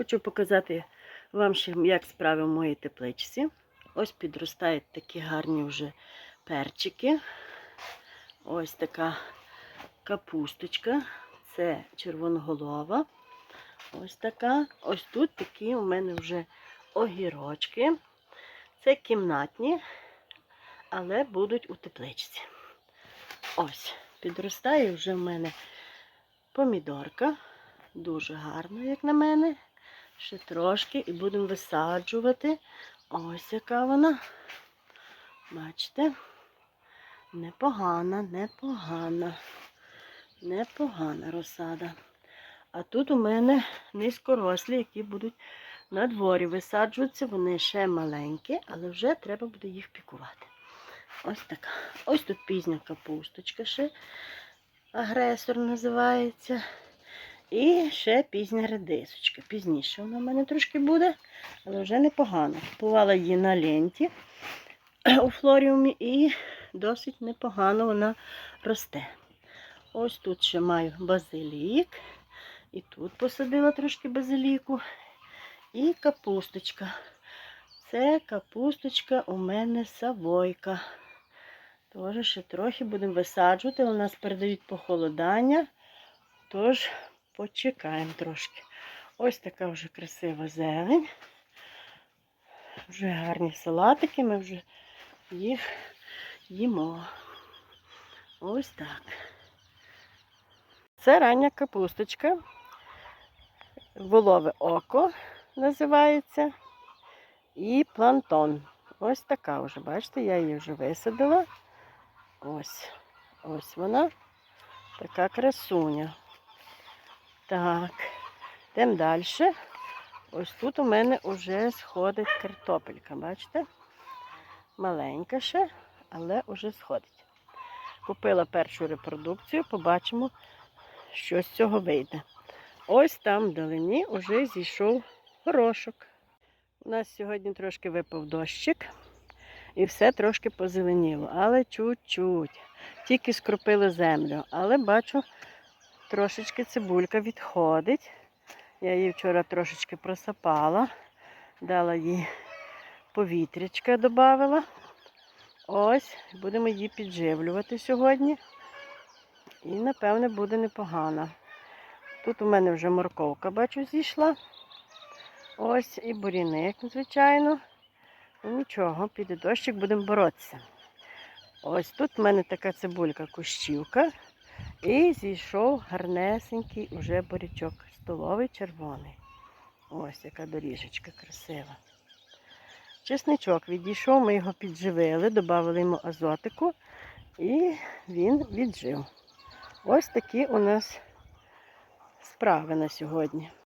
Хочу показати вам ще, як справи в моїй тепличці. Ось підростають такі гарні вже перчики. Ось така капусточка. Це червоноголова. Ось така. Ось тут такі у мене вже огірочки. Це кімнатні, але будуть у тепличці. Ось, підростає вже в мене помідорка. Дуже гарна, як на мене. Ще трошки і будемо висаджувати. Ось яка вона. Бачите? Непогана, непогана. Непогана розсада. А тут у мене низькорослі, які будуть на дворі висаджуватися. Вони ще маленькі, але вже треба буде їх пікувати. Ось така. Ось тут пізня капусточка ще. Агресор називається. І ще пізня редисочка. Пізніше вона в мене трошки буде, але вже непогано. Купувала її на ленті у флоріумі і досить непогано вона росте. Ось тут ще маю базилік. І тут посадила трошки базиліку. І капусточка. Це капусточка у мене савойка. Тож ще трохи будемо висаджувати. У нас передають похолодання. Тож почекаємо трошки. Ось така вже красива зелень. Вже гарні салатики, ми вже їх їмо. Ось так. Це рання капусточка. Волове око називається. І плантон. Ось така вже, бачите, я її вже висадила. Ось. Ось вона. Така красуня. Так, йдемо далі. Ось тут у мене вже сходить картопелька, бачите? Маленька ще, але вже сходить. Купила першу репродукцію, побачимо, що з цього вийде. Ось там вдалині вже зійшов горошок. У нас сьогодні трошки випав дощик і все трошки позеленіло, але чуть-чуть. Тільки скропили землю, але бачу, трошечки цибулька відходить. Я її вчора трошечки просапала, дала їй повітрячка, додавила. Ось, будемо її підживлювати сьогодні. І, напевне, буде непогано. Тут у мене вже морковка, бачу, зійшла. Ось і буріник, звичайно. Ну нічого, піде дощик, будемо боротися. Ось тут в мене така цибулька кущівка. І зійшов гарнесенький уже бурячок. Столовий червоний. Ось яка доріжечка красива. Чесничок відійшов, ми його підживили, додали йому азотику і він віджив. Ось такі у нас справи на сьогодні.